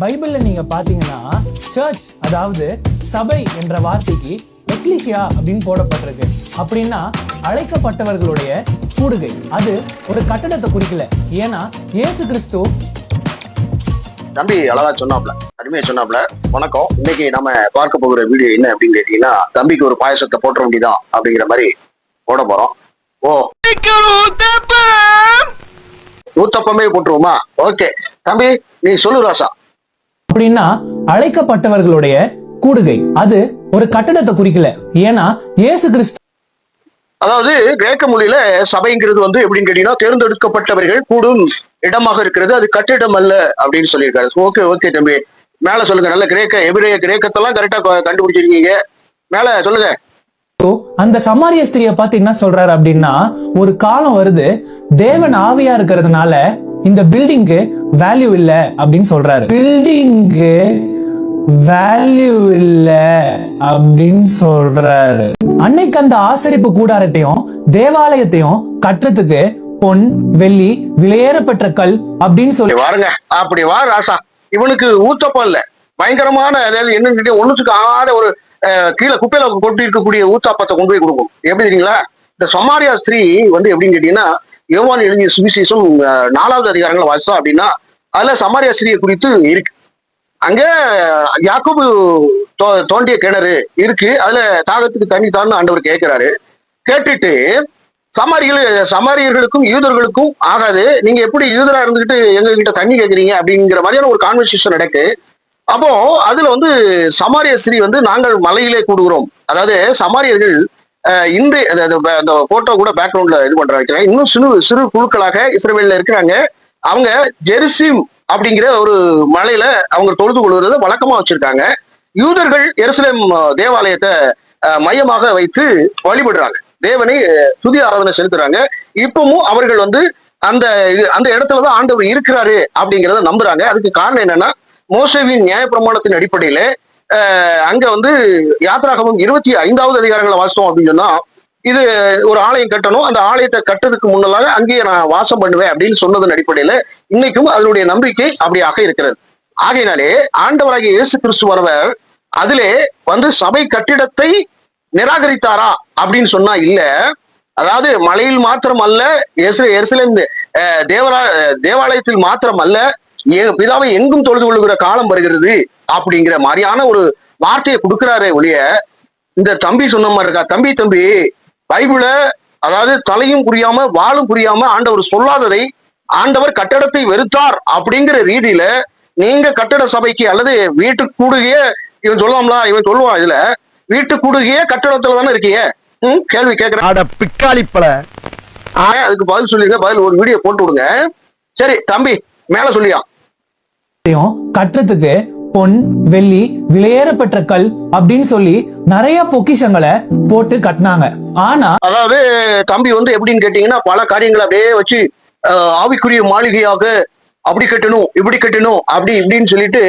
பைபிள்ல நீங்க பாத்தீங்கன்னா சர்ச் அதாவது சபை என்ற வார்த்தைக்கு எக்லிசியா அப்படின்னு போடப்பட்டிருக்கு. அப்படின்னா அழைக்கப்பட்டவர்களுடைய கூடுகை. அது ஒரு கட்டடத்தை குறிக்கல. ஏன்னா இயேசு கிறிஸ்து தம்பி அழகா சொன்னாப்ல. அருமையா சொன்னாப்ல. வணக்கம். இன்னைக்கு நம்ம பார்க்க போகிற வீடியோ என்ன அப்படின்னு கேட்டீங்கன்னா தம்பிக்கு ஒரு பாயசத்தை போட்டுற வேண்டிதான் அப்படிங்கிற மாதிரி போட போறோம். ஓ. ஊத்தப்பமே போட்டுருவோமா? ஓகே. தம்பி நீ சொல்லு ராசா. அப்படின்னா அழைக்கப்பட்டவர்களுடைய கூடுகை. அது ஒரு கட்டடத்தை குறிக்கல. ஏன்னா இயேசு கிறிஸ்து அதாவது கிரேக்க மொழியில சபைங்கிறது வந்து எப்படின்னு கேட்டீங்கன்னா தேர்ந்தெடுக்கப்பட்டவர்கள் கூடும் இடமாக இருக்கிறது. அது கட்டிடம் அல்ல அப்படின்னு சொல்லியிருக்காரு. ஓகே ஓகே தம்பி. மேல சொல்லுங்க. நல்ல கிரேக்க எபிரேய கிரேக்கத்தெல்லாம் கரெக்டா கண்டுபிடிச்சிருக்கீங்க. மேல சொல்லுங்க. அந்த சமாரிய ஸ்திரியை பார்த்து என்ன சொல்றாரு அப்படின்னா ஒரு காலம் வருது. தேவன் ஆவியா இருக்கிறதுனால இந்த பில்டிங்க்கு வேல்யூ இல்ல அப்படின்னு சொல்றாரு. பில்டிங்க்கு வேல்யூ இல்ல அப்படின்னு சொல்றாரு. அன்னைக்கு அந்த ஆசரிப்பு கூடாரத்தையும் தேவாலயத்தையும் கட்டுறதுக்கு பொன் வெள்ளி விலையேறப்பட்ட கல் அப்படின்னு சொல்லி வாருங்க. அப்படி வா ராசா. இவனுக்கு ஊத்தப்பம் இல்ல. பயங்கரமான அதாவது என்னன்னு கேட்டீங்க, ஒண்ணுத்துக்கு ஆட ஒரு கீழே குப்பையில கொட்டி இருக்கக்கூடிய ஊத்தாப்பத்தை கொண்டு போய் கொடுக்கும். எப்படி தெரியுங்களா? இந்த சமாரியா ஸ்திரீ வந்து எப்படின்னு கேட்டீங்கன்னா யோவான் எழுதிய சுவிசேஷம் நாலாவது அதிகாரங்களை வாசித்தோம் அப்படின்னா அதுல சமாரிய ஸ்திரியை குறித்து இருக்கு. அங்க யாக்கோபு தோ- தோண்டிய கிணறு இருக்கு. அதுல தாகத்துக்கு தண்ணி தான் ஆண்டவர் கேட்கிறாரு. கேட்டுட்டு சமாரிகள் சமாரியர்களுக்கும் யூதர்களுக்கும் ஆகாது. நீங்க எப்படி யூதரா இருந்துகிட்டு எங்க கிட்ட தண்ணி கேட்குறீங்க அப்படிங்கிற மாதிரியான ஒரு கான்வர்சேஷன் நடக்கு. அப்போ அதுல வந்து சமாரிய ஸ்ரீ வந்து நாங்கள் மலையிலே கூடுகிறோம். அதாவது சமாரியர்கள் இந்த அந்த- அந்த போட்டோ கூட பேக்ரவுண்ட்ல இது பண்ற வைக்கிறேன் இன்னும் சிறு சிறு குழுக்களாக இஸ்ரேவேல்ல இருக்கிறாங்க. அவங்க ஜெருசிம் அப்படிங்கிற ஒரு மலையில அவங்க தொழுது கொள்வதை வழக்கமா வச்சிருக்காங்க. யூதர்கள் எருசலேம் தேவாலயத்தை மையமாக வைத்து வழிபடுறாங்க. தேவனை துதி ஆராதனை செலுத்துறாங்க. இப்பவும் அவர்கள் வந்து அந்த அந்த இடத்துலதான் ஆண்டவர் இருக்கிறாரு அப்படிங்கிறத நம்புறாங்க. அதுக்கு காரணம் என்னன்னா மோசவின் நியாயப்பிரமாணத்தின் அடிப்படையில அங்க வந்து யாத்ராகமம் இருபத்தி ஐந்தாவது அதிகாரங்களை வாசித்தோம் அப்படின்னு சொன்னா இது ஒரு ஆலயம் கட்டணும். அந்த ஆலயத்தை கட்டுறதுக்கு முன்னதாக அங்கேயே நான் வாசம் பண்ணுவேன் அப்படின்னு சொன்னதன் அடிப்படையில இன்னைக்கும் அதனுடைய நம்பிக்கை அப்படியாக இருக்கிறது. ஆகையினாலே ஆண்டவராகிய இயேசு கிறிஸ்துவரவர் அதிலே வந்து சபை கட்டிடத்தை நிராகரித்தாரா அப்படின்னு சொன்னா இல்ல. அதாவது மலையில் மாத்திரம் அல்ல எருச- எருசலேம் தேவரா தேவாலயத்தில் மாத்திரம் அல்ல பிதாவை எங்கும் தொழுது கொள்ளுகிற காலம் வருகிறது அப்படிங்கிற மாதிரியான ஒரு வார்த்தையை கொடுக்கிறாரே ஒழிய இந்த தம்பி சொன்ன மாதிரி இருக்கா? தம்பி தம்பி பைபிள அதாவது தலையும் புரியாம வாளும் புரியாம ஆண்டவர் சொல்லாததை ஆண்டவர் கட்டடத்தை வெறுத்தார் அப்படிங்கிற ரீதியில நீங்க கட்டட சபைக்கு அல்லது வீட்டு கூடுகைய இவன் சொல்லலாம்ல இவன் சொல்லுவான் இதுல வீட்டு கூடுகைய கட்டடத்துல தானே இருக்கீங்க ம், கேள்வி கேட்கிறேன் பிக்காளிப்பல அதுக்கு பதில் சொல்லிருங்க பதில் ஒரு வீடியோ போட்டு விடுங்க. சரி தம்பி மேல சொல்லியா? யும் கட்டுறதுக்கு பொன் வெள்ளி விலையேறப்பெற்ற கல் அப்படின்னு சொல்லி நிறைய பொக்கிஷங்களை போட்டு கட்டினாங்க. ஆனா அதாவது கம்பி வந்து எப்படின்னு கேட்டீங்கன்னா பல காரியங்களை அப்படியே வச்சு ஆவிக்குரிய மாளிகையாக அப்படி கட்டணும் இப்படி கட்டணும் அப்படி இப்படின்னு சொல்லிட்டு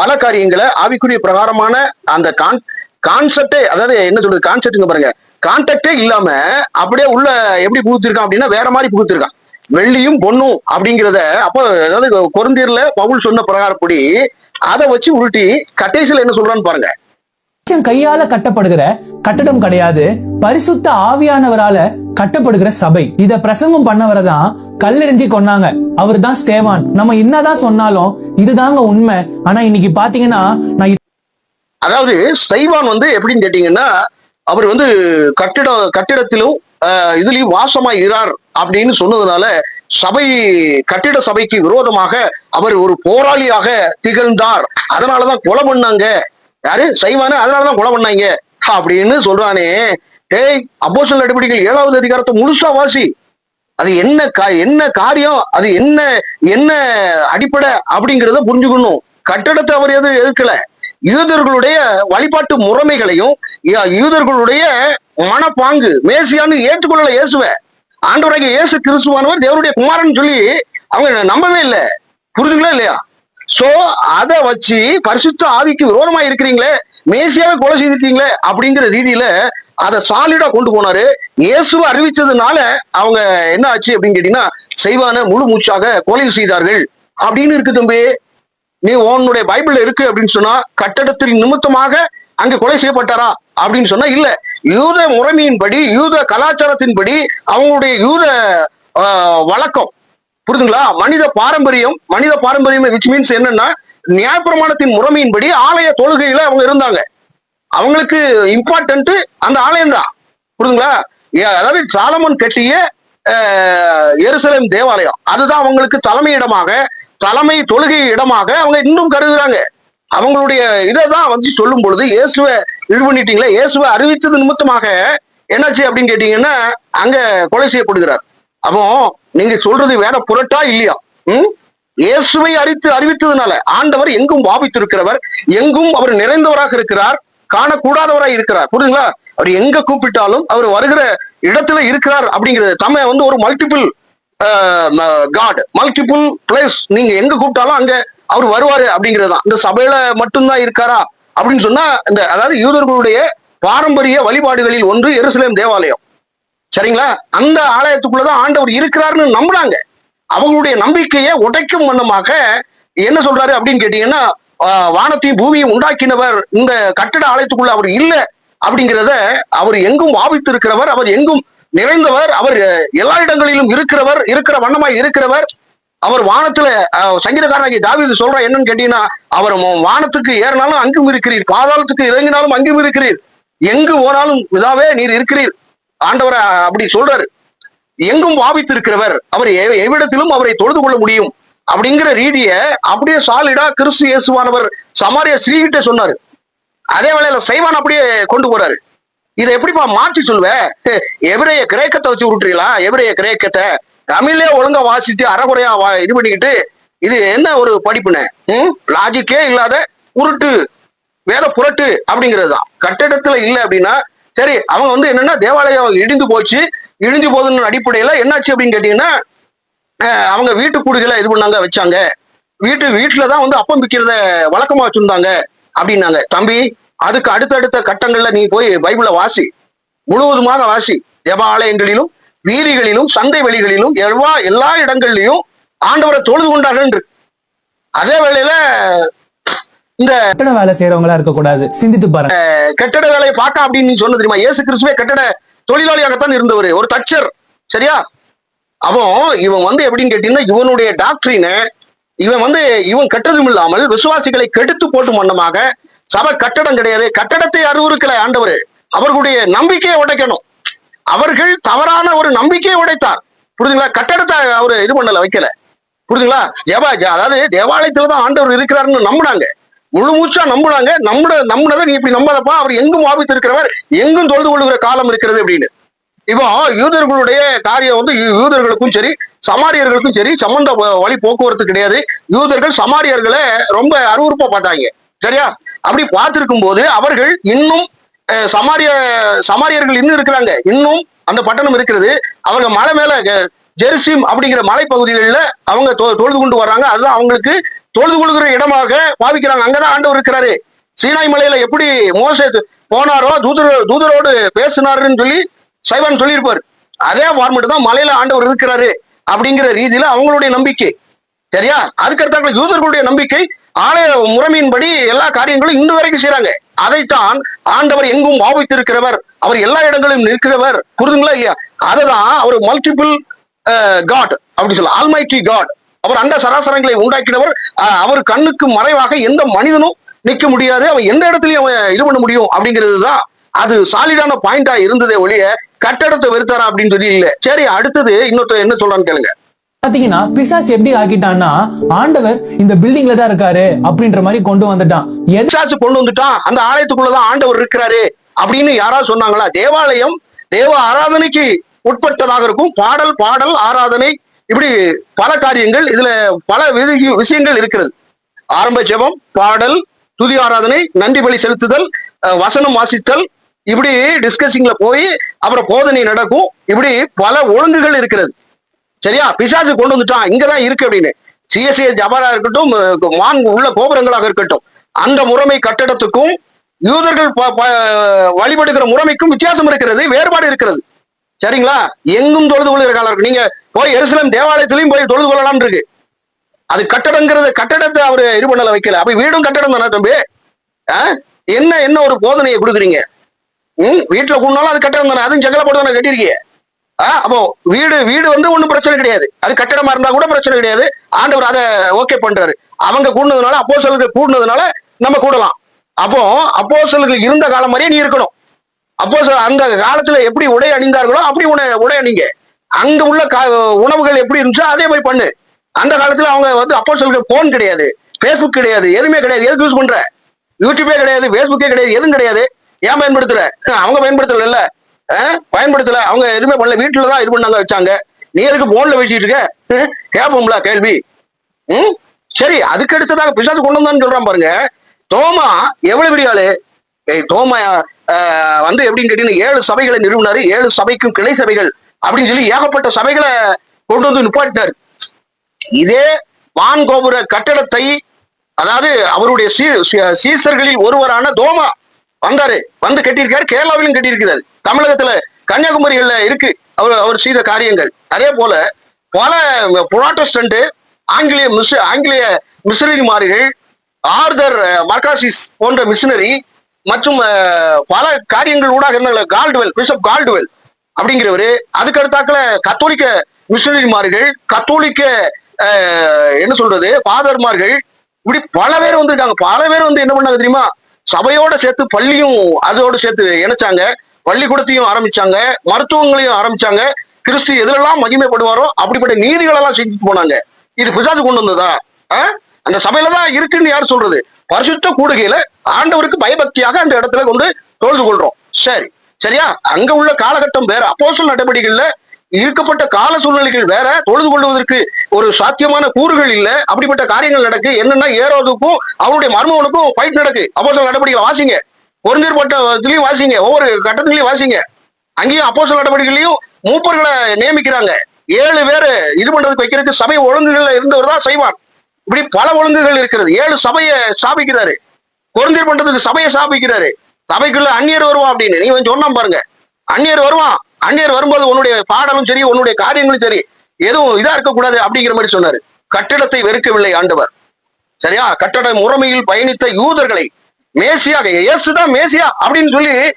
பல காரியங்களை ஆவிக்குரிய பிரகாரமான அந்த கான் கான்செப்டே அதாவது என்ன சொல்றது கான்செப்ட்ங்க பாருங்க. கான்டாக்டே இல்லாம அப்படியே உள்ள எப்படி புகுத்திருக்கான் அப்படின்னா வேற மாதிரி புகுத்திருக்கான். வெள்ளியும் பொண்ணும் அப்படிங்கிறத அப்போ அதாவது குறந்தீர்ல பவுல் சொன்ன பிரகாரப்படி அதை வச்சு உருட்டி கடைசியில என்ன சொல்றான்னு பாருங்க. கையால கட்டப்படுகிற கட்டடம் கிடையாது பரிசுத்த ஆவியானவரால கட்டப்படுகிற சபை. இத பிரசங்கம் பண்ணவரை தான் கல்லெறிஞ்சி கொன்னாங்க. அவர் தான் ஸ்தேவான். நம்ம என்னதான் சொன்னாலும் இதுதாங்க உண்மை. ஆனா இன்னைக்கு பாத்தீங்கன்னா நான் அதாவது ஸ்தைவான் வந்து எப்படின்னு கேட்டீங்கன்னா அவர் வந்து கட்டிட கட்டிடத்திலும் இதுலயும் வாசமா இறார் அப்படின்னு சொன்னதுனால சபை கட்டிட சபைக்கு விரோதமாக அவர் ஒரு போராளியாக திகழ்ந்தார். அதனாலதான் கொலை பண்ணாங்க. யாரு? சைவான? அதனாலதான் கொலை பண்ணாங்க. அப்படின்னு சொல்றானே. டேய் அப்போஸ்தலர் நடவடிக்கைகள் ஏழாவது அதிகாரத்தை முழுசா வாசி. அது என்ன கா என்ன காரியம்? அது என்ன என்ன அடிப்படை அப்படிங்கிறத புரிஞ்சுக்கணும். கட்டடத்தை அவர் எது எதிர்க்கல. யூதர்களுடைய வழிபாட்டு முறைமைகளையும் யூதர்களுடைய மனப்பாங்கு. மேசியான்னு ஏற்றுக்கொள்ளல இயேசுவ. ஆண்டவராகிய இயேசு கிறிஸ்துவானவர் தேவருடைய குமாரன் சொல்லி அவங்க நம்பவே இல்லை. புரிஞ்சுங்களா இல்லையா? சோ அதை வச்சு பரிசுத்த ஆவிக்கு விரோதமா இருக்கிறீங்களே மேசியாவை கொலை செய்திருக்கீங்களே அப்படிங்கிற ரீதியில அதை சாலிடா கொண்டு போனாரு. இயேசுவை அறிவிச்சதுனால அவங்க என்ன ஆச்சு அப்படின்னு கேட்டீங்கன்னா செய்வான முழு மூச்சாக கொலை செய்தார்கள். அப்படின்னு இருக்கு தம்பி. நீ உன்னுடைய பைபிள் இருக்கு அப்படின்னு சொன்னா கட்டடத்தின் நிமித்தமாக அங்க கொலை செய்யப்பட்டாரா அப்படின்னு சொன்னா இல்ல. யூத முறைமையின்படி யூத கலாச்சாரத்தின்படி அவங்களுடைய யூத வழக்கம். புரிதுங்களா? மனித பாரம்பரியம் மனித பாரம்பரியம் விச் மீன்ஸ் என்னன்னா நியாயப்பிரமாணத்தின் முறைமையின்படி ஆலய தொழுகையில அவங்க இருந்தாங்க. அவங்களுக்கு இம்பார்ட்டன்ட் அந்த ஆலயம் தான். புரிதுங்களா? அதாவது சாலமன் கட்டிய எருசலேம் தேவாலயம். அதுதான் அவங்களுக்கு தலைமை இடமாக தலைமை தொழுகை இடமாக அவங்க இன்னும் கருதுறாங்க. அவங்களுடைய இதை தான் வந்து சொல்லும் பொழுது இயேசுவை இது பண்ணிட்டீங்களா இயேசுவை அறிவித்தது நிமித்தமாக என்னாச்சு அப்படின்னு கேட்டீங்கன்னா அங்க கொலை செய்யப்படுகிறார். அப்போ நீங்க சொல்றது வேற புரட்டா இல்லையா? ம்? இயேசுவை அறித்து அறிவித்ததுனால ஆண்டவர் எங்கும் வாபித்திருக்கிறவர் எங்கும் அவர் நிறைந்தவராக இருக்கிறார் காணக்கூடாதவராக இருக்கிறார். புரியுதுங்களா? அவர் எங்க கூப்பிட்டாலும் அவர் வருகிற இடத்துல இருக்கிறார் அப்படிங்கிறது. தம்மை வந்து ஒரு மல்டிபிள் காட் மல்டிபிள் பிளேஸ் நீங்க எங்க கூப்பிட்டாலும் அங்க அவர் வருவாரு அப்படிங்கிறது தான் இந்த சபையில மட்டும்தான் இருக்காரா அப்படின்னு சொன்னா இந்த அதாவது யூதர்களுடைய பாரம்பரிய வழிபாடுகளில் ஒன்று எருசலேம் தேவாலயம். சரிங்களா? அந்த ஆலயத்துக்குள்ளதான் ஆண்டவர் இருக்கிறாருன்னு நம்புறாங்க. அவங்களுடைய நம்பிக்கையை உடைக்கும் வண்ணமாக என்ன சொல்றாரு அப்படின்னு கேட்டீங்கன்னா வானத்தையும் பூமியும் உண்டாக்கினவர் இந்த கட்டிட ஆலயத்துக்குள்ள அவர் இல்லை அப்படிங்கிறத அவர் எங்கும் வாபித்து இருக்கிறவர் அவர் எங்கும் நிறைந்தவர் அவர் எல்லா இடங்களிலும் இருக்கிறவர் இருக்கிற வண்ணமாய் இருக்கிறவர் அவர் வானத்துல சங்கீதக்காரனாகி தாவிது சொல்ற என்னன்னு கேட்டீங்கன்னா அவர் வானத்துக்கு ஏறினாலும் அங்கும் இருக்கிறீர் பாதாளத்துக்கு இறங்கினாலும் அங்கும் இருக்கிறீர். எங்கு ஓனாலும் இதாவே நீர் இருக்கிறீர். ஆண்டவரை அப்படி சொல்றாரு. எங்கும் வாபித்திருக்கிறவர் அவர் எவ்விடத்திலும் அவரை தொழுது கொள்ள முடியும். அப்படிங்கிற ரீதிய அப்படியே சாலிடா கிறிஸ்து இயேசுவானவர் சமாரிய ஸ்ரீகிட்ட சொன்னாரு. அதே வேளையில சைவான் அப்படியே கொண்டு போறாரு. இதை எப்படிப்பா மாற்றி சொல்லுவேன் எவரைய கிரேக்கத்தை வச்சு விட்டுறீங்களா? எவரைய கிரேக்கத்தை? தமிழே ஒழுங்கா வாசிச்சு அறகுறையா வா- இது பண்ணிக்கிட்டு இது என்ன ஒரு படிப்புன ம்? லாஜிக்கே இல்லாத உருட்டு வேத புரட்டு அப்படிங்கிறது தான். கட்டிடத்துல இல்லை அப்படின்னா சரி அவங்க வந்து என்னன்னா தேவாலயம் இடிந்து போச்சு இடிஞ்சு போகுதுன்னு அடிப்படையில என்னாச்சு அப்படின்னு கேட்டீங்கன்னா அவங்க வீட்டு கூடுகளை இது பண்ணாங்க வச்சாங்க. வீட்டு வீட்டுல தான் வந்து அப்பம் விற்கிறத வழக்கமா வச்சிருந்தாங்க அப்படின்னாங்க. தம்பி அதுக்கு அடுத்தடுத்த கட்டங்கள்ல நீ போய் பைபிளை வாசி. முழுவதுமாக வாசி. தேவாலயங்களிலும் வீதிகளிலும் சந்தை வெளிகளிலும் எல்லா எல்லா இடங்கள்லயும் ஆண்டவரை தொழுது கொண்டார்கள். அதே வேளையில இந்த கட்டட வேலை செய்யறவங்களா இருக்க கூடாது சிந்தித்து பாருங்க கட்டட வேலையை பார்க்க அப்படின்னு சொன்ன தெரியுமா? இயேசு கிறிஸ்துவே கட்டட தொழிலாளியாகத்தான் இருந்தவர் ஒரு தச்சர். சரியா? அவன் இவன் வந்து எப்படின்னு கேட்டீங்கன்னா இவனுடைய டாக்டரின இவன் வந்து இவன் கட்டதும் இல்லாமல் விசுவாசிகளை கெடுத்து போட்டு மன்னமாக சபை கட்டடம் கிடையாது. கட்டடத்தை அறிவுறுக்கல ஆண்டவர். அவர்களுடைய நம்பிக்கையை உடைக்கணும். அவர்கள் தவறான ஒரு நம்பிக்கையை உடைத்தார். புரியுதுங்களா கட்டடத்தை அவர் இது பண்ணல வைக்கல. புரியுதுங்களா தேவா அதாவது தேவாலயத்துல தான் ஆண்டவர் இருக்கிறாருன்னு நம்பினாங்க. முழு மூச்சா நம்புனாங்க. நம்புன நம்புனதை நீ இப்படி நம்பாதப்பா. அவர் எங்கும் ஆபித்து இருக்கிறவர் எங்கும் தொழுது கொள்கிற காலம் இருக்கிறது அப்படின்னு. இப்போ யூதர்களுடைய காரியம் வந்து யூ- யூதர்களுக்கும் சரி சமாரியர்களுக்கும் சரி சம்பந்த வழி போக்குவரத்து கிடையாது. யூதர்கள் சமாரியர்களை ரொம்ப அருவறுப்பா பார்த்தாங்க. சரியா? அப்படி பார்த்திருக்கும் போது அவர்கள் இன்னும் சமாரிய சமாரியர்கள் இன்னும் இருக்கிறாங்க. இன்னும் அந்த பட்டணம் இருக்கிறது. அவங்க மலை மேல அஹ், ஜெருசிம் அப்படிங்கிற மலைப்பகுதிகளில் அவங்க தொ- தொழுது கொண்டு வர்றாங்க. அதுதான் அவங்களுக்கு தொழுது கொள்கிற இடமாக பாவிக்கிறாங்க. அங்கதான் ஆண்டவர் இருக்கிறாரு. சீனாய் மலையில எப்படி மோசே போனாரோ தூதரோ தூதரோடு பேசினாருன்னு சொல்லி சைவான் சொல்லியிருப்பார். அதே ஃபார்மெட் தான் மலையில ஆண்டவர் இருக்கிறாரு அப்படிங்கிற ரீதியில அவங்களுடைய நம்பிக்கை. சரியா? அதுக்கடுத்தாங்க யூதர்களுடைய நம்பிக்கை ஆலய முறைமையின்படி எல்லா காரியங்களும் இன்று வரைக்கும் செய்யறாங்க அதைத்தான் ஆண்டவர் எங்கும் பாவித்திருக்கிறவர். அவர் எல்லா இடங்களிலும் நிற்கிறவர். புரிதுங்களா இல்லையா? அதுதான் அவர் மல்டிபிள் காட் அப்படின்னு சொல்ல ஆல்மைட்டி காட் அவர் அண்ட சராசரங்களை உண்டாக்கினவர். அவர் கண்ணுக்கு மறைவாக எந்த மனிதனும் நிக்க முடியாது. அவன் எந்த இடத்துலயும் அவன் இது பண்ண முடியும் அப்படிங்கிறது தான் அது சாலிடான பாயிண்டா இருந்ததே ஒழிய கட்டடத்தை வெறுத்தாரா அப்படின்னு சொல்லி இல்லை. சரி அடுத்தது இன்னொருத்த என்ன சொல்றான்னு கேளுங்க. பாத்தீங்கன்னா பிசாஸ் எப்படி ஆக்கிட்டான்னா ஆண்டவர் இந்த பில்டிங்ல தான் இருக்காரு அப்படின்ற மாதிரி கொண்டு வந்துட்டான். பிசாசு கொண்டு வந்துட்டான். அந்த ஆலயத்துக்குள்ளதான் ஆண்டவர் இருக்கிறாரு அப்படின்னு யாராவது சொன்னாங்களா? தேவாலயம் தேவ ஆராதனைக்கு உட்பட்டதாக இருக்கும். பாடல் பாடல் ஆராதனை. இப்படி பல காரியங்கள் இதுல பல விஷயங்கள் இருக்கிறது. ஆரம்ப ஜெபம் பாடல் துதி ஆராதனை நன்றி பலி செலுத்துதல் வசனம் வாசித்தல். இப்படி டிஸ்கசிங்ல போய் அப்புறம் போதனை நடக்கும். இப்படி பல ஒழுங்குகள் இருக்கிறது. சரியா? பிசாசு கொண்டு வந்துட்டான். இங்கதான் இருக்கு அப்படின்னு. சிஎஸ்ஏ ஜபாரா இருக்கட்டும் மான் வான் உள்ள கோபுரங்களாக இருக்கட்டும். அந்த முறைமை கட்டடத்துக்கும் யூதர்கள் ப- ப- வழிபடுகிற முறைமைக்கும் வித்தியாசம் இருக்கிறது வேறுபாடு இருக்கிறது. சரிங்களா? எங்கும் தொழுது கொள்கிற காலம் நீங்க போய் எருசலம் தேவாலயத்திலையும் போய் தொழுது கொள்ளலாம் இருக்கு. அது கட்டடங்கிறது கட்டடத்தை அவரு இது பண்ணல வைக்கல. அப்ப வீடும் கட்டடம் தானே தம்பி? ஆ? என்ன என்ன ஒரு போதனையை கொடுக்குறீங்க? ம்? வீட்டுல கூடனாலும் அது கட்டடம் தானே. அதுவும் செங்கல போட்டு தானே கட்டியிருக்கீங்க ஆ, அப்போ வீடு வீடு வந்து ஒண்ணும் பிரச்சனை கிடையாது. அது கட்டடமா இருந்தா கூட பிரச்சனை கிடையாது. ஆண்டவர் அதை ஓகே பண்றாரு. அவங்க கூடுனதுனால அப்போ கூடுனதுனால நம்ம கூடலாம். அப்போ அப்போ இருந்த காலம் மாதிரியே நீ இருக்கணும். அப்போ அந்த காலத்துல எப்படி உடை அணிந்தார்களோ அப்படி உன உடை அணிங்க. அங்க உள்ள உணவுகள் எப்படி இருந்துச்சோ அதே மாதிரி பண்ணு. அந்த காலத்துல அவங்க வந்து அப்போ போன் கிடையாது. ஃபேஸ்புக் கிடையாது. எதுவுமே கிடையாது. எதுக்கு யூஸ் பண்ற? யூடியூபே கிடையாது. ஃபேஸ்புக்கே கிடையாது. எதுவும் கிடையாது. ஏன் பயன்படுத்துற? அவங்க பயன்படுத்தல பயன்படுத்தல. அவங்க எதுவுமே பண்ணல. வீட்டுல தான் இது பண்ணாங்க வச்சாங்க. நீ எதுக்கு போன்ல வச்சுட்டு இருக்க? அஹ், கேட்போம்ல கேள்வி. ம்? சரி அதுக்கு அடுத்ததாக பிசாசு கொண்டு வந்தான்னு சொல்றான் பாருங்க. தோமா எவ்வளவு பெரிய ஆளு? தோமா வந்து எப்படின்னு கேட்டீங்கன்னா ஏழு சபைகளை நிறுவினாரு. ஏழு சபைக்கும் கிளை சபைகள் அப்படின்னு சொல்லி ஏகப்பட்ட சபைகளை கொண்டு வந்து நிப்பாட்டினார். இதே வான் கோபுர கட்டடத்தை அதாவது அவருடைய சீ- சீசர்களில் ஒருவரான தோமா வந்தாரு. வந்து கட்டியிருக்காரு கேரளாவிலும் கட்டியிருக்கிறார். தமிழகத்துல கன்னியாகுமரிகள்ல இருக்கு. அவர் அவர் செய்த காரியங்கள். அதே போல பல புராட்டஸ்டன்ட் ஆங்கிலேய மிஸ் ஆங்கிலேய மிஷனரிமார்கள் ஆர்தர் மர்காசிஸ் போன்ற மிஷினரி மற்றும் பல காரியங்கள் ஊடாக இருந்தாங்க கால்டுவெல் பிஷப் கால்டுவெல் அப்படிங்கிறவரு. அதுக்கு அடுத்தாக்குல கத்தோலிக்க மிஷனரிமார்கள் கத்தோலிக்க என்ன சொல்றது ஃபாதர்மார்கள் இப்படி பல பேர் வந்துருக்காங்க. பல பேர் வந்து என்ன பண்ணாங்க தெரியுமா? சபையோட சேர்த்து பள்ளியும் அதோட சேர்த்து இணைச்சாங்க. பள்ளிக்கூடத்தையும் ஆரம்பிச்சாங்க மருத்துவங்களையும் ஆரம்பிச்சாங்க. கிறிஸ்து எதுலெல்லாம் மகிமைப்படுவாரோ அப்படிப்பட்ட நீதிகள் எல்லாம் செஞ்சுட்டு போனாங்க. இது பிசாசு கொண்டு வந்ததா? ஆ? அந்த சபையில தான் இருக்குன்னு யார் சொல்றது? பரிசுத்த கூடுகையில ஆண்டவருக்கு பயபக்தியாக அந்த இடத்துல கொண்டு தொழுது கொள்றோம். சரி. சரியா? அங்க உள்ள காலகட்டம் வேற. அப்போசல் நடவடிக்கைகள்ல இருக்கப்பட்ட கால சூழ்நிலைகள் வேற. தொழுது கொள்வதற்கு ஒரு சாத்தியமான கூறுகள் இல்ல. அப்படிப்பட்ட காரியங்கள் நடக்கு. என்னன்னா ஏறோதுக்கும் அவருடைய மர்மவனுக்கும் ஃபைட் நடக்கு. அப்போசல் நடவடிக்கை வாசிங்க. பொருந்தீர் பட்டத்திலையும் வாசிங்க. ஒவ்வொரு கட்டத்திலையும் வாசிங்க. அங்கேயும் அப்போஸ்தல நடவடிக்கையிலையும் மூப்பர்களை நியமிக்கிறாங்க. ஏழு பேர் இது பண்றதுக்கு வைக்கிறதுக்கு சபை ஒழுங்குகள்ல இருந்தவர் தான் செய்வான் இப்படி பல ஒழுங்குகள் இருக்கிறது. ஏழு சபையை ஸ்தாபிக்கிறாரு. பொருந்தீர் பண்றதுக்கு சபையை ஸ்தாபிக்கிறாரு. சபைக்குள்ள அந்நியர் வருவான் அப்படின்னு. நீ கொஞ்சம் சொன்ன பாருங்க. அந்நியர் வருவான். அந்நியர் வரும்போது உன்னுடைய பாடலும் சரி உன்னுடைய காரியங்களும் சரி எதுவும் இதா இருக்கக்கூடாது அப்படிங்கிற மாதிரி சொன்னாரு. கட்டிடத்தை வெறுக்கவில்லை ஆண்டவர். சரியா? கட்டட முறைமையில் பயணித்த யூதர்களை மேசியா இயேசுதான் மேசியா அப்படின்னு சொல்லி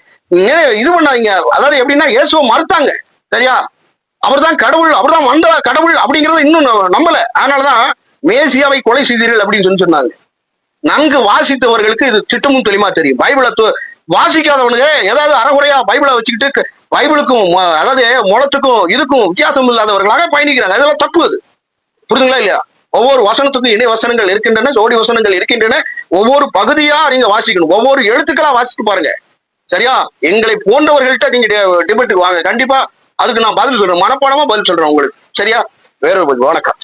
இது பண்ணாதீங்க. அதாவது எப்படின்னா இயேசுவை மறுத்தாங்க. சரியா? அவர் தான் கடவுள் அவர் தான் வந்த கடவுள் அப்படிங்கறத இன்னும் நம்பல. அதனாலதான் மேசியாவை கொலை செய்தீர்கள் அப்படின்னு சொல்லி சொன்னாங்க. நன்கு வாசித்தவர்களுக்கு இது திட்டமும் தெளிவா தெரியும். பைபிளை து- வாசிக்காதவனுங்க ஏதாவது அறகுறையா பைபிளை வச்சுக்கிட்டு பைபிளுக்கும் மொ- அதாவது முளத்துக்கும் இதுக்கும் வித்தியாசம் இல்லாதவர்களாக பயணிக்கிறாங்க. அதெல்லாம் தப்பு அது. புரிதுங்களா இல்லையா? ஒவ்வொரு வசனத்துக்கும் இணை வசனங்கள் இருக்கின்றன ஜோடி வசனங்கள் இருக்கின்றன. ஒவ்வொரு பகுதியா நீங்க வாசிக்கணும். ஒவ்வொரு எழுத்துக்களா வாசித்து பாருங்க. சரியா? எங்களை போன்றவர்கள்ட்ட நீங்க டிபேட்டுக்கு வாங்க. கண்டிப்பா அதுக்கு நான் பதில் சொல்றேன். மனப்பாடமா பதில் சொல்றேன் உங்களுக்கு. சரியா? வேற வணக்கம்.